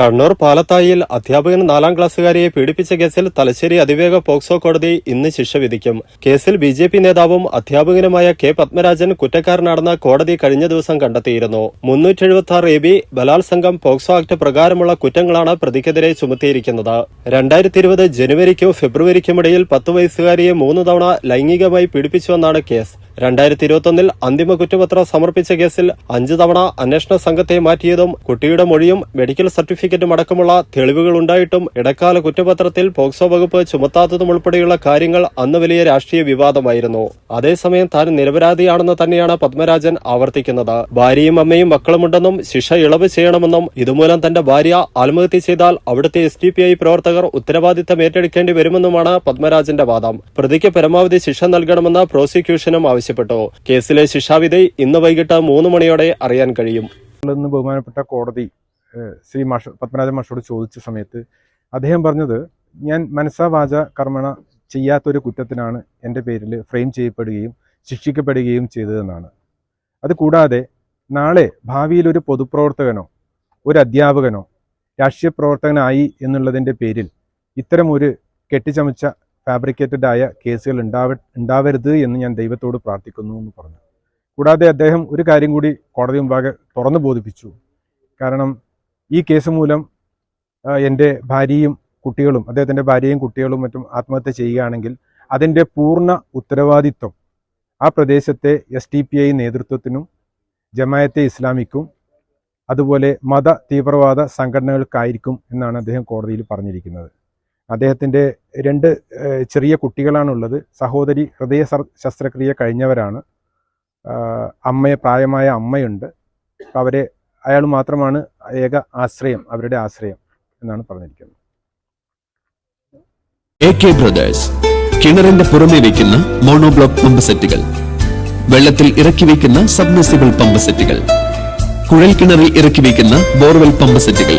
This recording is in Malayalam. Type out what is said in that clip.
കണ്ണൂർ പാലത്തായിൽ അധ്യാപകൻ നാലാം ക്ലാസ്സുകാരിയെ പീഡിപ്പിച്ച കേസിൽ തലശ്ശേരി അതിവേഗ പോക്സോ കോടതി ഇന്ന് ശിക്ഷ വിധിക്കും. കേസിൽ ബി ജെ പി നേതാവും അധ്യാപകനുമായ കെ പത്മരാജൻ കുറ്റക്കാരനാണെന്ന് കോടതി കഴിഞ്ഞ ദിവസം കണ്ടെത്തിയിരുന്നു. മുന്നൂറ്റി എഴുപത്തി ആറ് എ ബി ബലാത്സംഗം പോക്സോ ആക്ട് പ്രകാരമുള്ള കുറ്റങ്ങളാണ് പ്രതിക്കെതിരെ ചുമത്തിയിരിക്കുന്നത്. രണ്ടായിരത്തി ഇരുപത് ജനുവരിക്കും ഫെബ്രുവരിക്കുമിടയിൽ പത്ത് വയസ്സുകാരിയെ മൂന്ന് തവണ ലൈംഗികമായി പീഡിപ്പിച്ചുവെന്നാണ് കേസ്. രണ്ടായിരത്തി ഇരുപത്തൊന്നിൽ അന്തിമ കുറ്റപത്രം സമർപ്പിച്ച കേസിൽ അഞ്ചു തവണ അന്വേഷണ സംഘത്തെ മാറ്റിയതും കുട്ടിയുടെ മൊഴിയും മെഡിക്കൽ സർട്ടിഫിക്കറ്റും അടക്കമുള്ള തെളിവുകൾ ഉണ്ടായിട്ടും ഇടക്കാല കുറ്റപത്രത്തിൽ പോക്സോ വകുപ്പ് ചുമത്താത്തതും ഉൾപ്പെടെയുള്ള കാര്യങ്ങൾ അന്ന് വലിയ രാഷ്ട്രീയ വിവാദമായിരുന്നു. അതേസമയം താൻ നിരപരാധിയാണെന്ന് തന്നെയാണ് പത്മരാജൻ ആവർത്തിക്കുന്നത്. ഭാര്യയും അമ്മയും മക്കളുമുണ്ടെന്നും ശിക്ഷ ഇളവ് ചെയ്യണമെന്നും ഇതുമൂലം തന്റെ ഭാര്യ ആത്മഹത്യ ചെയ്താൽ അവിടുത്തെ എസ് ഡി പി ഐ പ്രവർത്തകർ ഉത്തരവാദിത്തം ഏറ്റെടുക്കേണ്ടി വരുമെന്നുമാണ് പത്മരാജന്റെ വാദം. പ്രതിക്ക് പരമാവധി ശിക്ഷ നൽകണമെന്ന് പ്രോസിക്യൂഷനും ആവശ്യപ്പെട്ടു? കേസിലെ ശിക്ഷാവിധി ഇന്ന് വൈകിട്ട് മൂന്ന് മണിയോടെ അറിയാൻ കഴിയും. ബഹുമാനപ്പെട്ട കോടതി ശ്രീ മാഷ് പത്മനാഭൻ മാഷോട് ചോദിച്ച സമയത്ത് അദ്ദേഹം പറഞ്ഞത് ഞാൻ മനസ്സാ വാച കർമ്മണ ചെയ്യാത്തൊരു കുറ്റത്തിനാണ് എന്റെ പേരിൽ ഫ്രെയിം ചെയ്യപ്പെടുകയും ശിക്ഷിക്കപ്പെടുകയും ചെയ്തതെന്നാണ്. അത് കൂടാതെ നാളെ ഭാവിയിൽ ഒരു പൊതുപ്രവർത്തകനോ ഒരു അധ്യാപകനോ രാഷ്ട്രീയ പ്രവർത്തകനായി എന്നുള്ളതിന്റെ പേരിൽ ഇത്തരമൊരു കെട്ടിച്ചമച്ച ഫാബ്രിക്കേറ്റഡ് ആയ കേസുകൾ ഉണ്ടാവ ഉണ്ടാവരുത് എന്ന് ഞാൻ ദൈവത്തോട് പ്രാർത്ഥിക്കുന്നു എന്ന് പറഞ്ഞു. കൂടാതെ അദ്ദേഹം ഒരു കാര്യം കൂടി കോടതി മുമ്പാകെ തുറന്നു ബോധിപ്പിച്ചു. കാരണം ഈ കേസ് മൂലം എന്റെ ഭാര്യയും കുട്ടികളും അദ്ദേഹത്തിന്റെ ഭാര്യയും കുട്ടികളും മറ്റും ആത്മഹത്യ ചെയ്യുകയാണെങ്കിൽ അതിന്റെ പൂർണ ഉത്തരവാദിത്വം ആ പ്രദേശത്തെ എസ് ടി പി ഐ നേതൃത്വത്തിനും ജമായത്തെ ഇസ്ലാമിക്കും അതുപോലെ മത തീവ്രവാദ സംഘടനകൾക്കായിരിക്കും എന്നാണ് അദ്ദേഹം കോടതിയിൽ പറഞ്ഞിരിക്കുന്നത്. അദ്ദേഹത്തിന്റെ രണ്ട് ചെറിയ കുട്ടികളാണുള്ളത്. സഹോദരി ഹൃദയ ശസ്ത്രക്രിയ കഴിഞ്ഞവരാണ്. അമ്മയെ പ്രായമായ അമ്മയുണ്ട്. അവരെ അയാൾ മാത്രമാണ് ഏക ആശ്രയം അവരുടെ ആശ്രയം എന്നാണ് പറഞ്ഞിരിക്കുന്നത്. എ കെ ബ്രദേഴ്സ് കിണറിന്റെ പുറമെ വയ്ക്കുന്ന മോണോബ്ലോക്ക് പമ്പ് സെറ്റുകൾ വെള്ളത്തിൽ ഇറക്കി വയ്ക്കുന്ന സബ്മിസിബിൾ പമ്പ് സെറ്റുകൾ കുഴൽ കിണറിൽ ഇറക്കി വയ്ക്കുന്ന ബോർവെൽ പമ്പ് സെറ്റുകൾ